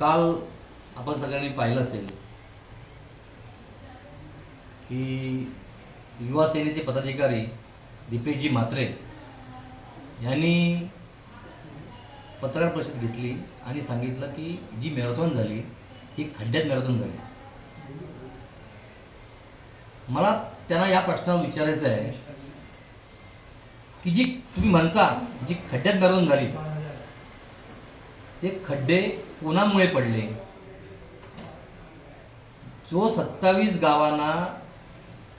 काल आपण सगळ्यांनी पाहिलं असेल की युवा सेनेचे पदाधिकारी दीपेशजी म्हात्रे यांनी पत्रकार परिषद घेतली आणि सांगितलं की जी मॅरेथॉन झाली ही खड्ड्यात मॅरेथॉन झाली. मला त्यांना या प्रश्नावर विचारायचं आहे की जी तुम्ही म्हणता जी खड्ड्यात मॅरेथॉन झाली. ते खड्डे कोणामुळे पडले? जो सत्तावीस गावांना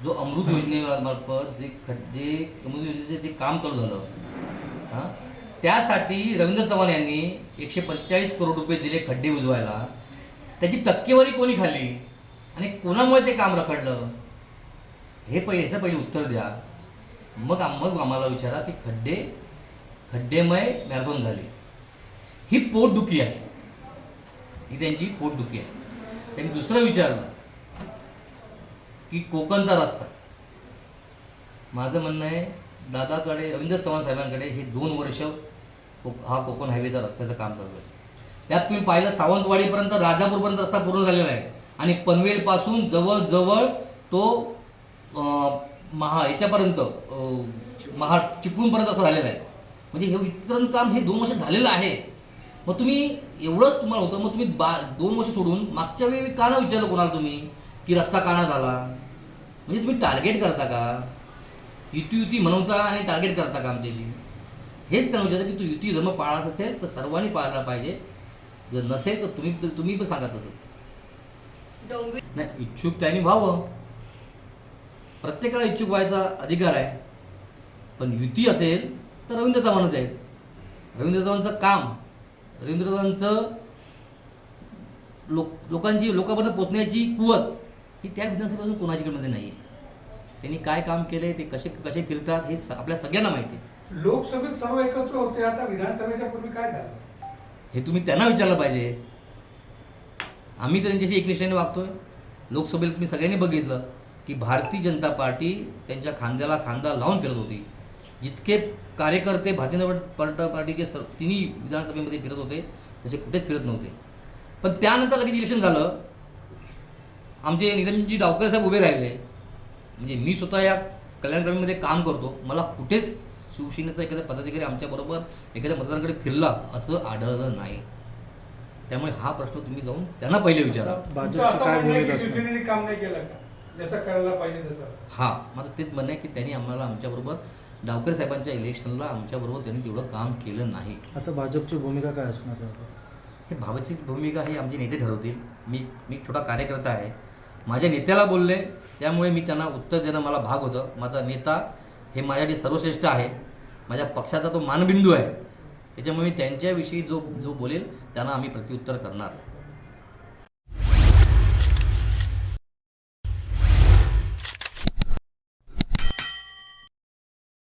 जो अमृत योजनेमार्फत जे खड जे अमृत योजनेचे जे काम चालू झालं हां त्यासाठी रवींद्र चव्हाण यांनी एकशे पंचेचाळीस करोड रुपये दिले खड्डे बुजवायला त्याची टक्केवारी कोणी खाल्ली? आणि कोणामुळे ते काम रखडलं? हे पहिले ह्याचं पहिले उत्तर द्या. मग मग आम्हाला विचारा की खड्डे खड्डेमय मॅरेथॉन झाली. ही पोटदुखी आहे. ही त्यांची पोटदुखी आहे. त्यांनी दुसरं विचारलं की कोकणचा रस्ता. माझं म्हणणं आहे दादाकडे रवींद्र चव्हाण साहेबांकडे हे दोन वर्ष को हा कोकण हायवेचा रस्त्याचं काम चालू आहे. त्यात तुम्ही पाहिलं सावंतवाडीपर्यंत राजापूरपर्यंत रस्ता पूर्ण झालेला आहे. आणि पनवेलपासून जवळजवळ तो महा याच्यापर्यंत महा चिपळूणपर्यंत असं झालेलं आहे. म्हणजे हे वितरण काम हे दोन वर्ष झालेलं आहे. मग तुम्ही एवढंच तुम्हाला होतं मग तुम्ही बा दोन वर्ष सोडून मागच्या वेळी का नाही विचारलं कोणाला तुम्ही की रस्ता का नाही झाला? म्हणजे तुम्ही टार्गेट करता का? युती युती म्हणवता आणि टार्गेट करता का आमच्याशी? हेच त्यांना विचारतं की तू युती धर्म पाळायचा असेल तर सर्वांनी पाळला पाहिजे. जर नसेल तर तुम्ही तुम्ही पण सांगा तसंच. नाही इच्छुक त्यांनी व्हावं. प्रत्येकाला इच्छुक व्हायचा अधिकार आहे. पण युती असेल तर रवींद्र चव्हाणच आहेत रवींद्र चव्हाणचं काम रवींद्र चव्हाणचं लोक लोकांची लोकांपर्यंत पोचण्याची कुवत ही त्या विधानसभेतून कोणाच्याकडे नाही आहे त्यांनी काय काम केलंय ते कसे कसे फिरतात हे आपल्या सगळ्यांना माहिती आहे. लोकसभेत सर्व एकत्र होते आता विधानसभेच्या पूर्वी काय झालं? हे तुम्ही त्यांना विचारलं पाहिजे. आम्ही तर त्यांच्याशी एकनिष्ठेने वागतोय. लोकसभेत तुम्ही सगळ्यांनी बघितलं. की भारतीय जनता पार्टी त्यांच्या खांद्याला खांदा लावून फिरत होती. जितके कार्यकर्ते भारतीय जनता पार्टीचे सर तिन्ही विधानसभेमध्ये फिरत होते तसे कुठेच फिरत नव्हते. पण त्यानंतर लगेच इलेक्शन झालं. आमचे निधनजी डावकर साहेब उभे राहिले. म्हणजे मी स्वतः या कल्याण ग्रामीणमध्ये काम करतो. मला कुठेच शिवसेनेचा एखादा पदाधिकारी आमच्याबरोबर एखाद्या मतदारांकडे फिरला असं आढळलं नाही. त्यामुळे हा प्रश्न तुम्ही जाऊन त्यांना पहिले विचारा. भाजपची असं काय भूमिका शिवसेनेने काम नाही केलं का? ज्याचं करायला पाहिजे तसं हा माझं तेच म्हणणं आहे की त्यांनी आम्हाला आमच्याबरोबर डावकर साहेबांच्या इलेक्शनला आमच्याबरोबर त्यांनी तेवढं काम केलं नाही. आता भाजपची भूमिका काय असणार? हे भावाची भूमिका ही आमचे नेते ठरवतील. मी मी छोटा कार्यकर्ता आहे. माझ्या नेत्याला बोलले त्यामुळे मी त्यांना उत्तर देणं मला भाग होतं. माझा नेता हे माझ्यासाठी सर्वश्रेष्ठ आहे. माझ्या पक्षाचा तो मानबिंदू आहे. त्याच्यामुळे मी त्यांच्याविषयी जो जो बोलेल त्यांना आम्ही प्रत्युत्तर करणार.